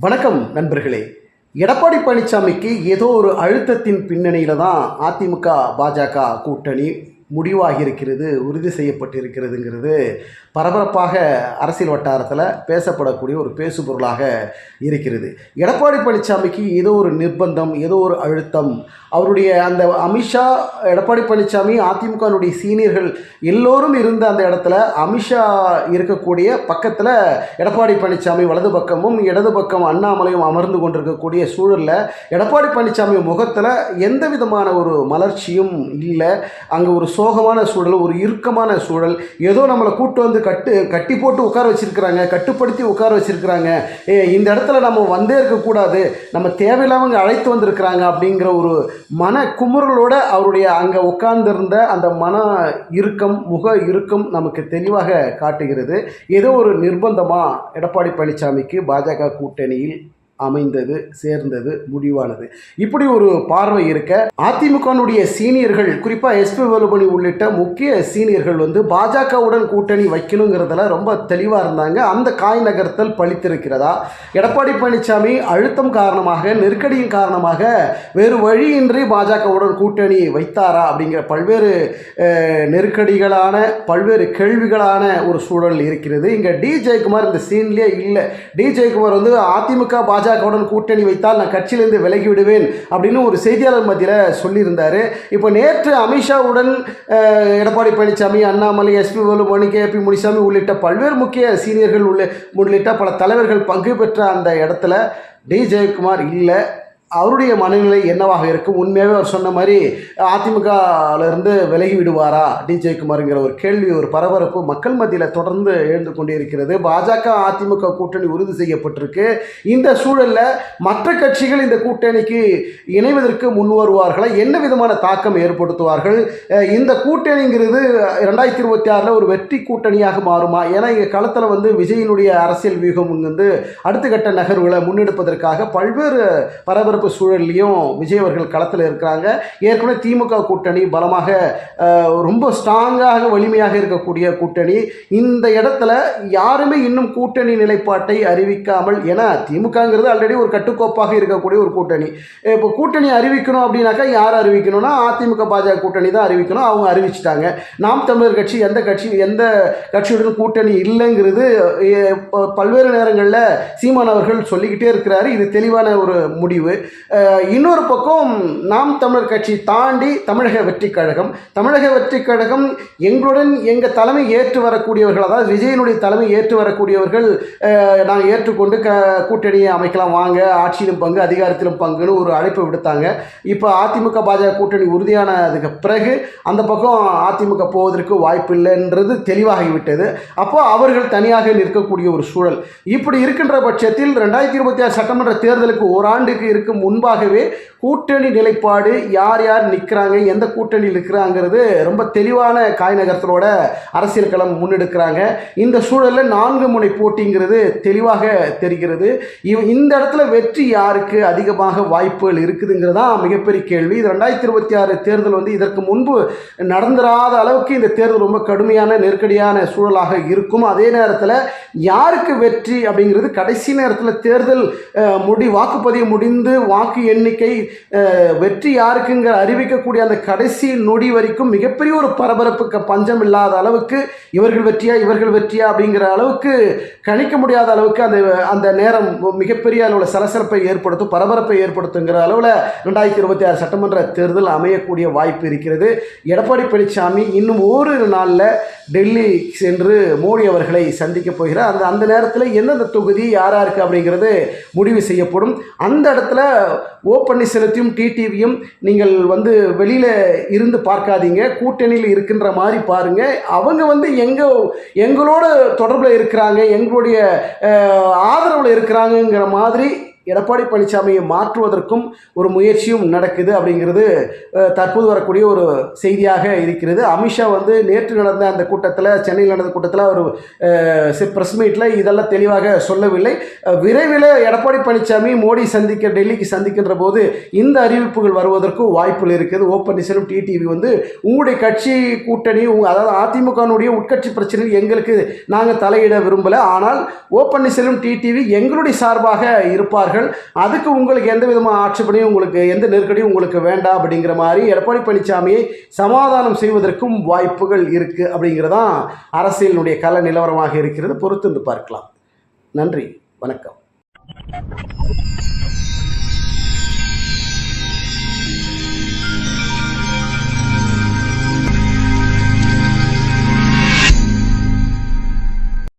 வணக்கம் நண்பர்களே. எடப்பாடி பழனிசாமிக்கு ஏதோ ஒரு அழுத்தத்தின் பின்னணியில் தான் அதிமுக பாஜக கூட்டணி முடிவாகியிருக்கிறது உறுதி செய்யப்பட்டிருக்கிறதுங்கிறது பரபரப்பாக அரசியல் வட்டாரத்தில் பேசப்படக்கூடிய ஒரு பேசுபொருளாக இருக்கிறது. எடப்பாடி பழனிசாமிக்கு ஏதோ ஒரு நிர்பந்தம் ஏதோ ஒரு அழுத்தம். அவருடைய அந்த அமித்ஷா எடப்பாடி பழனிசாமி அதிமுகனுடைய சீனியர்கள் எல்லோரும் இருந்த அந்த இடத்துல அமித்ஷா இருக்கக்கூடிய பக்கத்தில் எடப்பாடி பழனிசாமி வலது பக்கமும் இடது பக்கம் அண்ணாமலையும் அமர்ந்து கொண்டிருக்கக்கூடிய சூழலில் எடப்பாடி பழனிசாமி முகத்தில் எந்த விதமான ஒரு மலர்ச்சியும் இல்லை. அங்கே ஒரு சோகமான சூழல் ஒரு இறுக்கமான சூழல். ஏதோ நம்மளை கூட்டு வந்து கட்டு கட்டி போட்டு உட்கார வச்சிருக்கிறாங்க கட்டுப்படுத்தி உட்கார வச்சுருக்குறாங்க. ஏ இந்த இடத்துல நம்ம வந்தே இருக்கக்கூடாது நம்ம தேவையில்லாம அழைத்து வந்திருக்கிறாங்க அப்படிங்கிற ஒரு மன குமுறலோட அவருடைய அங்கே உட்கார்ந்திருந்த அந்த மன இறுக்கம் முக இறுக்கம் நமக்கு தெளிவாக காட்டுகிறது. ஏதோ ஒரு நிர்பந்தமாக எடப்பாடி பழனிசாமிக்கு பாஜக கூட்டணியில் அமைந்தது சேர்ந்தது முடிவானது. இப்படி ஒரு பார்வை இருக்க அதிமுகனுடைய சீனியர்கள் குறிப்பாக எஸ்பி வேலுமணி உள்ளிட்ட முக்கிய சீனியர்கள் வந்து பாஜகவுடன் கூட்டணி வைக்கணுங்கிறதுல ரொம்ப தெளிவாக இருந்தாங்க. அந்த காய் நகர்த்தல் பழித்திருக்கிறதா? எடப்பாடி பழனிசாமி அழுத்தம் காரணமாக நெருக்கடியின் காரணமாக வேறு வழியின்றி பாஜகவுடன் கூட்டணி வைத்தாரா? அப்படிங்கிற பல்வேறு நெருக்கடிகளான பல்வேறு கேள்விகளான ஒரு சூழல் இருக்கிறது. இங்கே டி ஜெயக்குமார் இந்த சீன்லேயே இல்லை. டி ஜெயக்குமார் வந்து அதிமுக பாஜக பாஜகவுடன் கூட்டணி வைத்தால் நான் கட்சியிலிருந்து விலகி விடுவேன் அப்படின்னு ஒரு செய்தியாளர் மத்தியில் சொல்லியிருந்தார். இப்போ நேற்று அமித்ஷாவுடன் Edappadi Palaniswami Annamalai SP Velumani K P Munisamy உள்ளிட்ட பல்வேறு முக்கிய சீனியர்கள் உள்ள உள்ளிட்ட பல தலைவர்கள் பங்கு பெற்ற அந்த இடத்துல டி. ஜெயக்குமார் இல்லை. அவருடைய மனநிலை என்னவாக இருக்கும்? உண்மையாகவே அவர் சொன்ன மாதிரி அதிமுகவிலிருந்து விலகி விடுவாரா? டி ஜெயக்குமாருங்கிற ஒரு கேள்வி ஒரு பரபரப்பு மக்கள் மத்தியில் தொடர்ந்து எழுந்து கொண்டே இருக்கிறது பாஜக அதிமுக கூட்டணி உறுதி செய்யப்பட்டிருக்கு. இந்த சூழலில் மற்ற கட்சிகள் இந்த கூட்டணிக்கு இணைவதற்கு முன் வருவார்களா? என்ன விதமான தாக்கம் ஏற்படுத்துவார்கள்? இந்த கூட்டணிங்கிறது ரெண்டாயிரத்தி இருபத்தி ஆறில் ஒரு வெற்றி கூட்டணியாக மாறுமா? ஏன்னா இங்கே களத்தில் வந்து விஜயினுடைய அரசியல் வியூகம் வந்து அடுத்த கட்ட நகர்வுகளை முன்னெடுப்பதற்காக பல்வேறு பரபரப்பு சூழல்லையும் விஜய் அவர்கள் களத்தில் இருக்கிறாங்க. ஏற்கனவே திமுக கூட்டணி பலமாக ரொம்ப ஸ்ட்ராங்காக வலிமையாக இருக்கக்கூடிய கூட்டணி. இந்த இடத்துல யாருமே இன்னும் கூட்டணி நிலைப்பாட்டை அறிவிக்காமல் ஏன்னா திமுகங்கிறது ஆல்ரெடி ஒரு கட்டுக்கோப்பாக இருக்கக்கூடிய ஒரு கூட்டணி. இப்போ கூட்டணி அறிவிக்கணும் அப்படின்னாக்கா யார் அறிவிக்கணும்னா அதிமுக பாஜக கூட்டணி தான் அறிவிக்கணும். அவங்க அறிவிச்சிட்டாங்க. நாம் தமிழர் கட்சி எந்த கட்சி எந்த கட்சியுடன் கூட்டணி இல்லைங்கிறது பல்வேறு நேரங்களில் சீமான் அவர்கள் சொல்லிக்கிட்டே இருக்கிறாரு. இது தெளிவான ஒரு முடிவு. இன்னொரு பக்கம் நாம் தமிழர் கட்சி தாண்டி தமிழக வெற்றி கழகம். தமிழக வெற்றி கழகம் எங்களுடன் எங்கள் தலைமை ஏற்று வரக்கூடியவர்கள் அதாவது விஜயனுடைய தலைமை ஏற்று வரக்கூடியவர்கள் நாங்கள் ஏற்றுக்கொண்டு க கூட்டணியை அமைக்கலாம். வாங்க ஆட்சியிலும் பங்கு அதிகாரத்திலும் பங்குன்னு ஒரு அழைப்பு விடுத்தாங்க. இப்போ அதிமுக பாஜக கூட்டணி உறுதியானதுக்கு பிறகு அந்த பக்கம் அதிமுக போவதற்கு வாய்ப்பு இல்லைன்றது தெளிவாகிவிட்டது. அப்போ அவர்கள் தனியாக நிற்கக்கூடிய ஒரு சூழல். இப்படி இருக்கின்ற பட்சத்தில் ரெண்டாயிரத்தி இருபத்தி ஆறு சட்டமன்ற தேர்தலுக்கு ஓராண்டுக்கு இருக்கும் முன்பாகவே கூட்டணி நிலைப்பாடு யார் யார் நிற்கிறாங்க எந்த கூட்டணியில் இருக்கிறாங்கிறது ரொம்ப தெளிவான காய் நகரத்தோட அரசியல் களம் முன்னெடுக்கிறாங்க. இந்த சூழலில் நான்கு முனை போட்டிங்கிறது தெளிவாக தெரிகிறது. இவ் இந்த இடத்துல வெற்றி யாருக்கு அதிகமாக வாய்ப்புகள் இருக்குதுங்கிறது தான் மிகப்பெரிய கேள்வி. இது ரெண்டாயிரத்தி இருபத்தி ஆறு தேர்தல் வந்து இதற்கு முன்பு நடந்துராத அளவுக்கு இந்த தேர்தல் ரொம்ப கடுமையான நெருக்கடியான சூழலாக இருக்கும். அதே நேரத்தில் யாருக்கு வெற்றி அப்படிங்கிறது கடைசி நேரத்தில் தேர்தல் முடி வாக்குப்பதிவு முடிந்து வாக்கு எண்ணிக்கை வெற்றி யாருக்குங்கிற அறிவிக்கக்கூடிய அந்த கடைசி நொடி வரைக்கும் மிகப்பெரிய ஒரு பரபரப்புக்கு பஞ்சம் இல்லாத அளவுக்கு இவர்கள் வெற்றியா இவர்கள் வெற்றியா அப்படிங்கிற அளவுக்கு கணிக்க முடியாத அளவுக்கு அந்த அந்த நேரம் மிகப்பெரிய அளவில் சலசலப்பை ஏற்படுத்தும் பரபரப்பை ஏற்படுத்துங்கிற அளவில் ரெண்டாயிரத்தி இருபத்தி ஆறு சட்டமன்ற தேர்தல் அமையக்கூடிய வாய்ப்பு இருக்கிறது. எடப்பாடி பழனிசாமி இன்னும் ஓரிரு நாளில் டெல்லி சென்று மோடி அவர்களை சந்திக்க போகிறார். அந்த அந்த நேரத்தில் எந்தெந்த தொகுதி யாராருக்கு அப்படிங்கிறது முடிவு செய்யப்படும். அந்த இடத்துல ஓ பன்னீர்செல்வத்தையும் டிடிவியும் நீங்கள் வந்து வெளியில் இருந்து பார்க்காதீங்க. கூட்டணியில் இருக்கின்ற மாதிரி பாருங்க. அவங்க வந்து எங்கள் எங்களோட தொடர்பில் இருக்கிறாங்க எங்களுடைய ஆதரவில் இருக்கிறாங்கங்கிற மாதிரி எடப்பாடி பழனிசாமியை மாற்றுவதற்கும் ஒரு முயற்சியும் நடக்குது அப்படிங்கிறது தற்போது வரக்கூடிய ஒரு செய்தியாக இருக்கிறது. அமித்ஷா வந்து நேற்று நடந்த அந்த கூட்டத்தில் சென்னையில் நடந்த கூட்டத்தில் ஒரு ப்ரெஸ் மீட்டில் இதெல்லாம் தெளிவாக சொல்லவில்லை. விரைவில் எடப்பாடி பழனிசாமி மோடி சந்திக்க டெல்லிக்கு சந்திக்கின்ற போது இந்த அறிவிப்புகள் வருவதற்கும் வாய்ப்புகள் இருக்குது. ஓ பன்னீர்செல்வம் டிடிவி வந்து உங்களுடைய கட்சி கூட்டணி அதாவது அதிமுகனுடைய உட்கட்சி பிரச்சனை எங்களுக்கு நாங்கள் தலையிட விரும்பலை. ஆனால் ஓ பன்னீர்செல்வம் டிடிவி எங்களுடைய சார்பாக இருப்பார்கள். அதுக்கு உங்களுக்கு எந்த விதமான ஆட்சேபனையும் உங்களுக்கு எந்த நெருக்கடியும் உங்களுக்கு வேண்டாம் அப்படிங்கிற மாதிரி எடப்பாடி பழனிசாமியை சமாதானம் செய்வதற்கும் வாய்ப்புகள் இருக்குது அப்படிங்கிறதான் அரசியலினுடைய கல நிலவரமாக இருக்கிறது. பொறுத்து வந்து பார்க்கலாம். நன்றி. வணக்கம்.